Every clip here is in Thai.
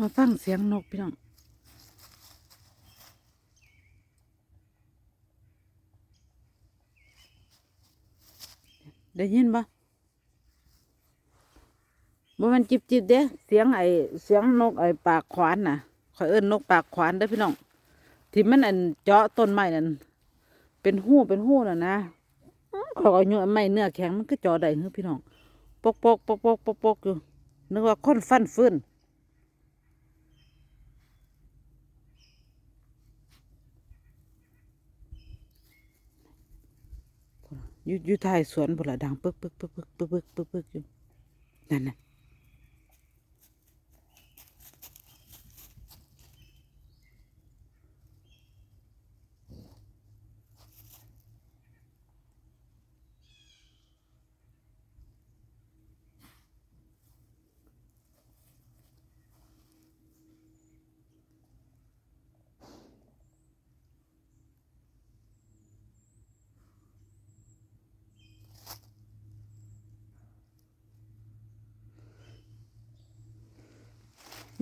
มาฟังเสียงนกพี่น้องได้ยินปะบ่มันจิบจิบเด้เสียงไอเสียงนกไอปากขวานน่ะขอยเอิ้นนกปากขวานเด้พี่น้องที่มันอันเจาะต้นไม้นั่นเป็นหู้เป็นหู้น่ะนะขอยก็อยู่ไม้เนื้อแข็งมันก็เจาะได้เฮ้พี่น้องปกปกปกปกปกปกอยู่นึกว่าคนฟันฟื้น อยู่อยู่ท้ายสวนบ่ละดังปึกปึกปึกปึกปึกปึกปึกอยู่นั่นน่ะ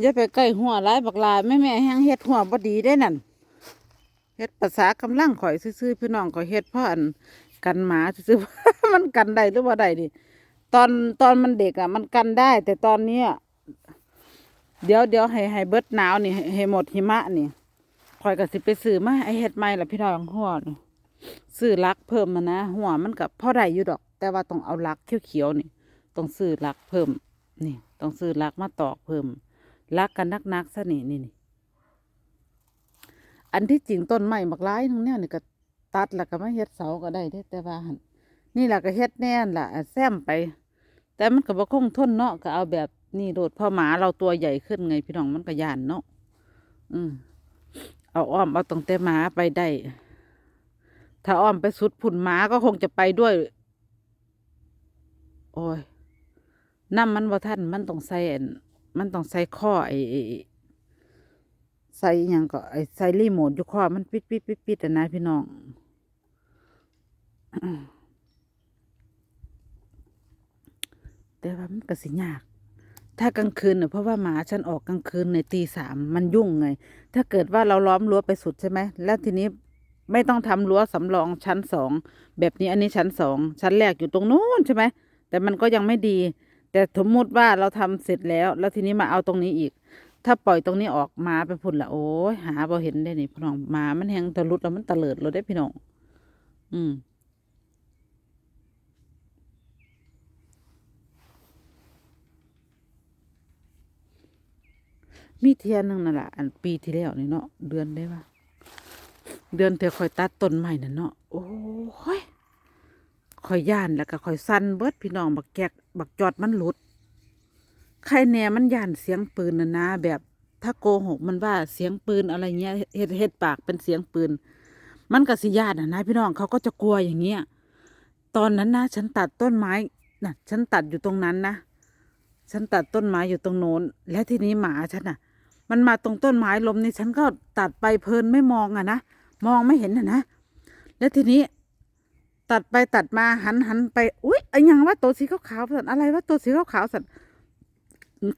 อย่าไปใกล้หัวหลายบักลายแม่แม่แห้งเฮ็ดหัวบ่ดีได้นั่นเฮ็ดภาษากำลังข่อยซื่อๆพี่น้องข่อยเฮ็ดเพราะอันกันหมาซื่อๆมันกันได้หรือบ่ได้ดิตอนตอนมันเด็กอะ มันกันได้ แต่ตอนนี้เดี๋ยวเดี๋ยวให้ให้เบิดหนาวนี่ให้ให้หมดหิมะนี่ข่อยก็สิไปซื้อมาไอเฮ็ดใหม่ล่ะพี่น้องหัวนี่ซื้อลักเพิ่มมานะหัวมันก็พอได้อยู่ดอก แต่ว่าต้องเอาลักเขียวๆนี่ ต้องซื้อลักเพิ่ม นี่ ต้องซื้อลักมาตอกเพิ่ม รักกันนักนักซะนี่นี่นี่อันที่จริงต้นไม้บักร้ายทั้งเนี้ยนี่ก็ตัดแล้วก็มาเฮ็ดเสาก็ได้เด้แต่ว่าหั่นนี่ล่ะก็เฮ็ดแน่นล่ะแซมไป แต่มันก็บ่คงทนเนาะก็เอาแบบนี่โดดเพอหมาเราตัวใหญ่ขึ้นไงพี่น้องมันก็ย่านเนาะอืมเอาอ้อมเอาตั้งแต่หมาไปได้ ถ้าอ้อมไปสุดผุ่นหมาก็คงจะไปด้วย โอ้ยน้ำมันบ่ทันมันต้องใส่อัน มันต้องใส่ข้อไอ้ไอ้ใส่ยังก็ไอ้ใส่รีโมทอยู่ข้อมันปิดปิดปิดปิดนะพี่น้องแต่ว่ามันก็สิยาก ถ้ากลางคืนเน่ะเพราะว่าหมาฉันออกกลางคืนในตีสามมันยุ่งไง ถ้าเกิดว่าเราล้อมรั้วไปสุดใช่ไหม แล้วทีนี้ไม่ต้องทำรั้วสำรองชั้นสองแบบนี้อันนี้ชั้นสองชั้นแรกอยู่ตรงนู้นใช่ไหมแต่มันก็ยังไม่ดี แต่สมมุติว่าเราทำเสร็จแล้ว แล้วทีนี้มาเอาตรงนี้อีก ถ้าปล่อยตรงนี้ออกมาไปพุ่นละโอ้ยหาบ่เห็นได้นี่พี่น้องหมามันแหงตะลุดแล้วมันตะเลิดเราได้พี่น้อง อืมมีเทียนหนึงนั่นแหละอันปีที่แล้วนี่เนาะเดือนได้ปะเดือนเธอคอยตัดต้นใหม่นั่นเนาะโอ้ย คอยย่านแล้วก็คอยสั่นเบิดพี่น้องบักแกกบักจอดมันหลุดใครแน่มันย่านเสียงปืนนะนะแบบถ้าโกหกมันว่าเสียงปืนอะไรเงี้ยเฮ็ดเฮ็ดปากเป็นเสียงปืน มันก็สิญาตินะนะพี่น้องเขาก็จะกลัวอย่างเงี้ยตอนนั้นนะฉันตัดต้นไม้น่ะฉันตัดอยู่ตรงนั้นนะฉันตัดต้นไม้อยู่ตรงโน้น และทีนี้หมาฉันน่ะ มันมาตรงต้นไม้ลมนี่ฉันก็ตัดไปเพลินไม่มองอะนะมองไม่เห็นอะนะแล้วทีนี้ ตัดไปตัดมาหันหันไป อุ๊ยไอ้ยังว่าตัวสีขาวๆสันอะไรว่าตัวสีขาวๆสัน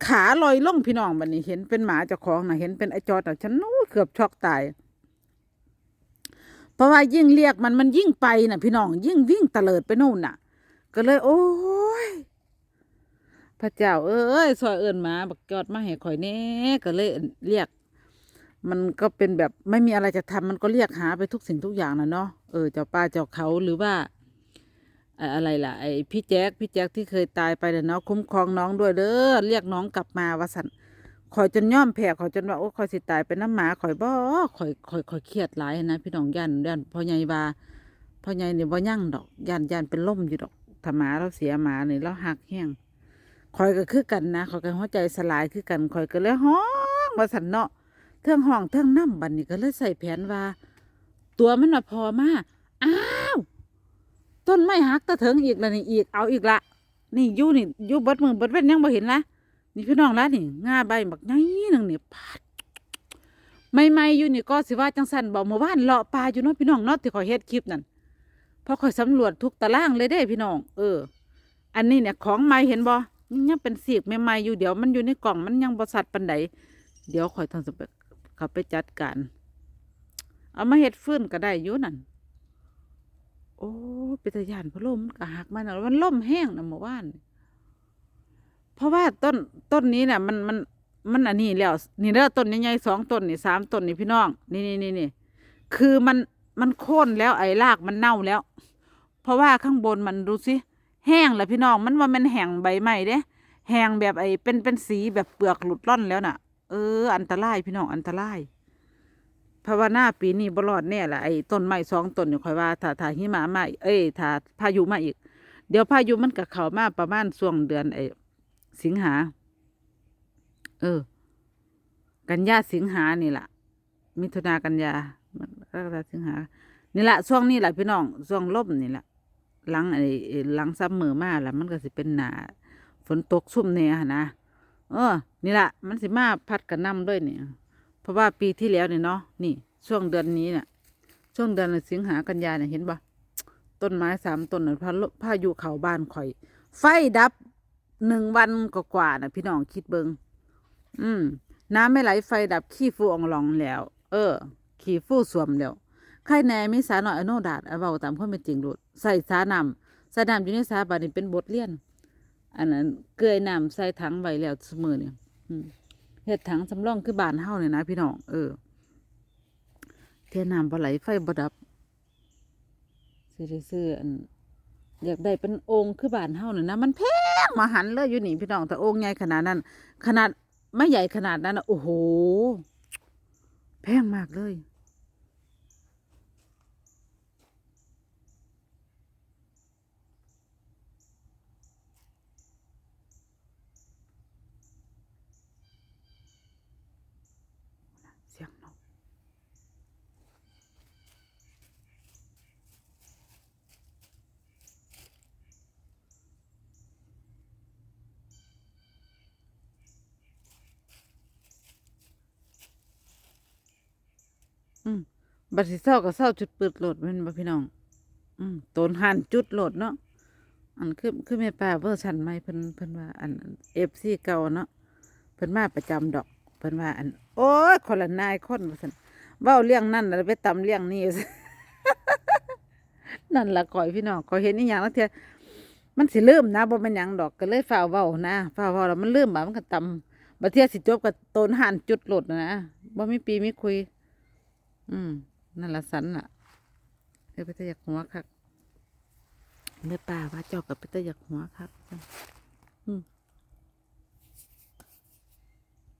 ขาลอยล่องพี่น้องบัดนี้เห็นเป็นหมาเจ้าของนะเห็นเป็นไอจอดนะฉันนู้เกือบช็อกตาย เพราะว่ายิ่งเรียกมันมันยิ่งไปน่ะพี่น้อง ยิ่งวิ่งเตลิดไปนู่นน่ะ ก็เลย โอ้ยพระเจ้าเอ้ยซอยเอิญหมาบักจอดมาให้ข่อยแน่ก็เลยเรียก มันก็เป็นแบบไม่มีอะไรจะทำมันก็เรียกหาไปทุกสิ่งทุกอย่างนะเนาะเออเจ้าป้าเจ้าเขาหรือว่าอะไรล่ะไอพี่แจ๊คพี่แจ๊คที่เคยตายไปเนี่ยเนาะคุ้มครองน้องด้วยเด้อเรียกน้องกลับมาวาสันคอยจนย่อมแผ่คอยจนว่าโอ้คอยสิตายเป็นน้ำหมาคอยบ่คอยคอยคอยเครียดหลายนะพี่น้องย่านย่านพ่อใหญ่ว่าพ่อใหญ่เนี่ยบ่ยั่งดอกย่านย่านเป็นล่มอยู่ดอกถ้าหมาเราเสียหมาเนี่ยเราหักแห้งคอยก็คือกันนะคอยก็หัวใจสลายคือกันคอยก็เลยห้องวาสันเนาะ เทิงห้องเทิงน้ำบัดนี้ก็เลยใส่แผนว่า ตัวมันมาพอมาอ้าวต้นไม้หักตะเถิงอีกแล้วนี่อีกเอาอีกละนี่ยู่นี่ยู่บดมือบดเว้นยังบ่เห็นละนี่พี่น้องละนี่ง่าใบบักใหญ่หนึงนี่ปาดไม่ไม่อยู่นี่ก็สิว่าจังสันบอกเมื่อวานเลาะปลาอยู่เนาะพี่น้องเนาะที่ขอยเฮ็ดคลิปนั่นเพราะข่อยสำรวจทุกตารางเลยเด้พี่น้อง เออ อันนี้เนี่ยของใหม่เห็นบ่ยังเป็นสีกใหม่ๆอยู่เดี๋ยวมันอยู่ในกล่องมันยังบ่สัดปานใดเดี๋ยวขอยต้องจะไป เขาไปจัดการเอามาเฮ็ดฟื้นก็ได้อยู่นั่นโอ้เป็นตยานพะโลมมันก็หักมันแล้วมันล่มแห้งนะเมื่อวานเพราะว่าต้นต้นนี้เนี่ยมันมันมันอันนี้แล้วนี่เด้อต้นใหญ่ๆสองต้นนี่สามต้นนี่พี่น้อง นี่นี่นี่นี่คือมันมันโค่นแล้วไอ้รากมันเน่าแล้ว เพราะว่าข้างบนมันดูสิแห้งแล้วพี่น้องมันว่ามันแห้งใบไม้เด้แห้งแบบไอ้เป็นเป็นสีแบบเปลือกหลุดล่อนแล้วน่ะ ออ อันตรายพี่น้องอันตรายภาวนาปีนี้บรอดแน่ละไอ้ต้นไม้สองต้นอยู่คอยว่าถ้าถ้าหิมะมาเอ้ยถ้าพายุมาอีก เดี๋ยวพายุมันก็เข้ามาประมาณช่วงเดือนไอ้สิงหา เออ กันยาสิงหานี่แหละมิถุนากันยามันกรกฎาสิงหา นี่แหละช่วงนี้แหละพี่น้องช่วงลมนี่แหละหลังไอ้หลังซัมเมอมาแล้วมันก็สิเป็นหนาฝนตกชุ่มเนี่ยนะ เออ นี่แหละมันสิมาพัดกระหนำด้วยเนี่ยเพราะว่าปีที่แล้วเนี่ยเนาะนี่ ช่วงเดือนนี้เนี่ยช่วงเดือนสิงหากันยาเนี่ยเห็นปะต้นไม้สามต้นน่ะพายุพายุเขาบ้านข่อย ไฟดับหนึ่งวันกว่าๆน่ะพี่น้องคิดเบิงอืม น้ำไม่ไหลไฟดับขี้ฟูอองลองแล้ว เออ ขี้ฟูสวมแล้วใครแน่มีสาหน่อยอโนดาดเอาเบาตามความเป็นจริงโดดใส่สานำส่น้ำอยู่ในสาบานี่เป็นบทเรียน อันนั้นเกลือน้ำใส่ถังไว้แล้วเสมอเนี่ยเฮ็ดถังสำรองคือบานเฮาเนี่ยนะพี่น้องเออเทียน้ำบ่ไหลไฟบ่ดับสิได้ซื้ออันอยากได้เป็นองค์คือบานเฮาเนี่ยนะมันแพงมาหันเลยอยู่นี่พี่น้องแต่องค์ใหญ่ขนาดนั้น ขนาดไม่ใหญ่ขนาดนั้นนะโอ้โห แพงมากเลย บัดสิเศร้าก็เศร้าจุดเปืดโหลดแมันบ่พี่น้อง อืมตนหันจุดโหลดเนาะอันคือคือแม่ป้าเวอร์ชันใหม่เพิ่นเพิ่นว่า อันเอฟซีเก่าเนาะเพิ่นมาประจำดอกเพิ่นว่า อัน โอ้ยคนละนายคนว่าซั่นเว้าเรื่องนั่นแล้วไปตำเรื่องนี้นั่นล่ะก่อยพี่น้องก่อยเห็นอีหยังแล้วเทียมันสิลืมนะบ่แม่นหยังดอกก็เลยฝ่าเว้านะฝ่าเว้าแล้วมันลืมบ่ามันก็ตำบัดเทียสิจบก็โตนหันจุดโหลดนะบ่มีปีมีคุย อืม นั่นละสันล่ะเดี๋ยวไปตะยักหัวคักแม่ป้าว่าเจ้ากับไปตะยักหัวครับ